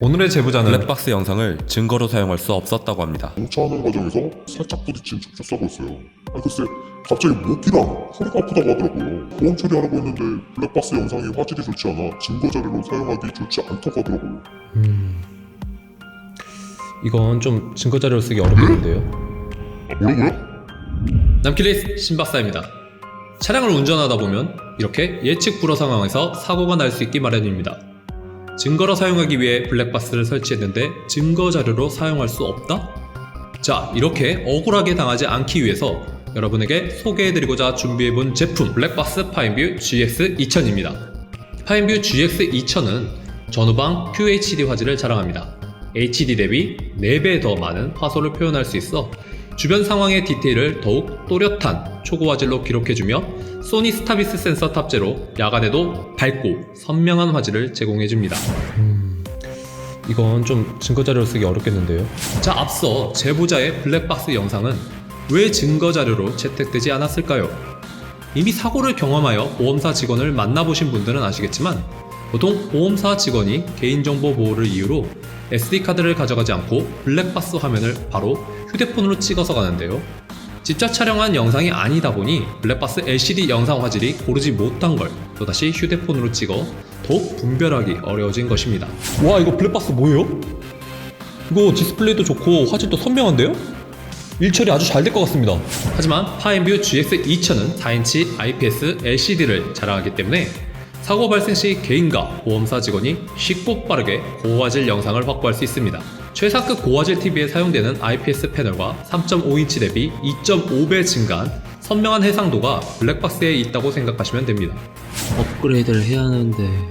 오늘의 제보자는 블랙박스 영상을 증거로 사용할 수 없었다고 합니다. 공차하는 과정에서 살짝 부딪힌 접촉사고였어요. 아니 글쎄 갑자기 목이랑 허리가 아프다고 하더라고요. 보험 처리하라고 했는데 블랙박스 영상이 화질이 좋지 않아 증거 자료로 사용하기 좋지 않다고 하더라고요. 음... 이건 좀 증거 자료로 쓰기 어렵겠는데요. 아, 뭐라고요? 남킬리스 신박사입니다. 차량을 운전하다 보면 이렇게 예측 불허 상황에서 사고가 날 수 있기 마련입니다. 증거로 사용하기 위해 블랙박스를 설치했는데 증거 자료로 사용할 수 없다? 자, 이렇게 억울하게 당하지 않기 위해서 여러분에게 소개해드리고자 준비해본 제품 블랙박스 파인뷰 GX2000입니다. 파인뷰 GX2000은 전후방 QHD 화질을 자랑합니다. HD 대비 4배 더 많은 화소를 표현할 수 있어 주변 상황의 디테일을 더욱 또렷한 초고 화질로 기록해주며 소니 스타비스 센서 탑재로 야간에도 밝고 선명한 화질을 제공해줍니다. 음, 이건 좀 증거 자료로 쓰기 어렵겠는데요. 자, 앞서 제보자의 블랙박스 영상은 왜 증거 자료로 채택되지 않았을까요? 이미 사고를 경험하여 보험사 직원을 만나보신 분들은 아시겠지만 보통 보험사 직원이 개인정보 보호를 이유로 SD카드를 가져가지 않고 블랙박스 화면을 바로 휴대폰으로 찍어서 가는데요. 직접 촬영한 영상이 아니다 보니 블랙박스 LCD 영상 화질이 고르지 못한 걸 또다시 휴대폰으로 찍어 더욱 분별하기 어려워진 것입니다. 와 이거 블랙박스 뭐예요? 이거 디스플레이도 좋고 화질도 선명한데요? 일처리 아주 잘 될 것 같습니다. 하지만 파인뷰 GX2000은 4인치 IPS LCD를 자랑하기 때문에 사고 발생 시 개인과 보험사 직원이 쉽고 빠르게 고화질 영상을 확보할 수 있습니다. 최상급 고화질 TV에 사용되는 IPS 패널과 3.5인치 대비 2.5배 증가한 선명한 해상도가 블랙박스에 있다고 생각하시면 됩니다. 업그레이드를 해야 하는데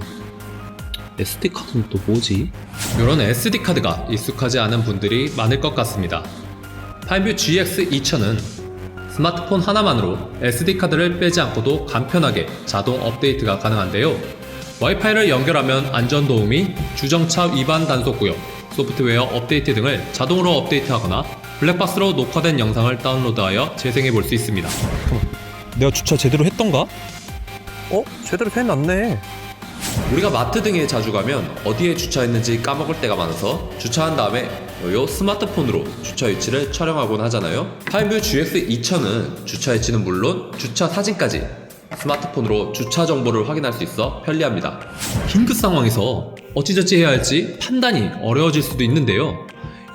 SD 카드는 또 뭐지? 이런 SD 카드가 익숙하지 않은 분들이 많을 것 같습니다. 파인뷰 GX2000은 스마트폰 하나만으로 SD 카드를 빼지 않고도 간편하게 자동 업데이트가 가능한데요. 와이파이를 연결하면 안전 도우미, 주정차 위반 단속 구역, 소프트웨어 업데이트 등을 자동으로 업데이트하거나 블랙박스로 녹화된 영상을 다운로드하여 재생해 볼 수 있습니다. 내가 주차 제대로 했던가? 어? 제대로 해놨네. 우리가 마트 등에 자주 가면 어디에 주차했는지 까먹을 때가 많아서 주차한 다음에 요 스마트폰으로 주차 위치를 촬영하곤 하잖아요. 파인뷰 GX2000은 주차 위치는 물론 주차 사진까지 스마트폰으로 주차 정보를 확인할 수 있어 편리합니다. 긴급 상황에서 어찌저찌 해야 할지 판단이 어려워질 수도 있는데요.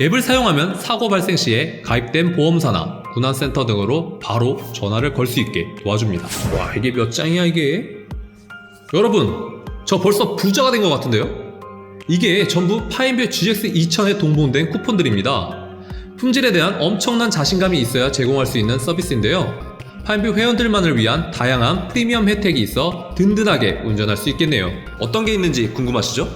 앱을 사용하면 사고 발생 시에 가입된 보험사나 군안센터 등으로 바로 전화를 걸 수 있게 도와줍니다. 와, 이게 몇 장이야, 이게? 여러분, 저 벌써 부자가 된 것 같은데요? 이게 전부 파인뷰 GX2000에 동봉된 쿠폰들입니다. 품질에 대한 엄청난 자신감이 있어야 제공할 수 있는 서비스인데요. 파인뷰 회원들만을 위한 다양한 프리미엄 혜택이 있어 든든하게 운전할 수 있겠네요. 어떤 게 있는지 궁금하시죠?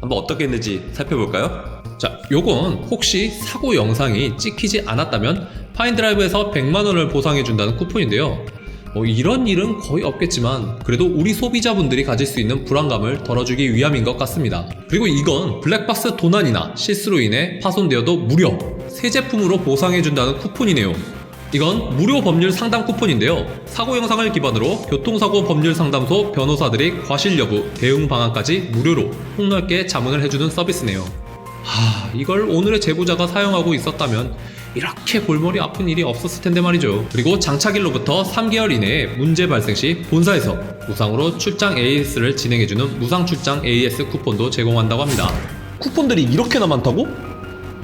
한번 어떻게 있는지 살펴볼까요? 자, 요건 혹시 사고 영상이 찍히지 않았다면 파인드라이브에서 100만원을 보상해준다는 쿠폰인데요. 뭐 이런 일은 거의 없겠지만 그래도 우리 소비자분들이 가질 수 있는 불안감을 덜어주기 위함인 것 같습니다. 그리고 이건 블랙박스 도난이나 실수로 인해 파손되어도 무려 새 제품으로 보상해준다는 쿠폰이네요. 이건 무료 법률 상담 쿠폰인데요. 사고 영상을 기반으로 교통사고 법률 상담소 변호사들이 과실 여부, 대응 방안까지 무료로 폭넓게 자문을 해주는 서비스네요. 하, 이걸 오늘의 제보자가 사용하고 있었다면 이렇게 골머리 아픈 일이 없었을 텐데 말이죠. 그리고 장착일로부터 3개월 이내에 문제 발생 시 본사에서 무상으로 출장 AS를 진행해주는 무상 출장 AS 쿠폰도 제공한다고 합니다. 쿠폰들이 이렇게나 많다고?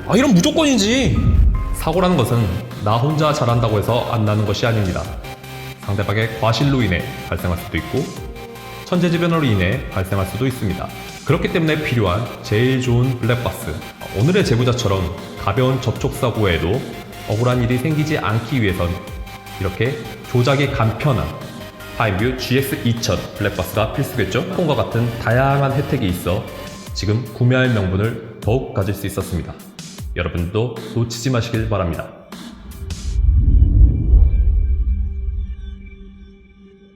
아 이런 무조건이지. 사고라는 것은 나 혼자 잘한다고 해서 안 나는 것이 아닙니다. 상대방의 과실로 인해 발생할 수도 있고 천재지변으로 인해 발생할 수도 있습니다. 그렇기 때문에 필요한 제일 좋은 블랙박스. 오늘의 제보자처럼 가벼운 접촉사고에도 억울한 일이 생기지 않기 위해선 이렇게 조작이 간편한 파인뷰 GX2000 블랙박스가 필수겠죠? 폰과 같은 다양한 혜택이 있어 지금 구매할 명분을 더욱 가질 수 있었습니다. 여러분도 놓치지 마시길 바랍니다.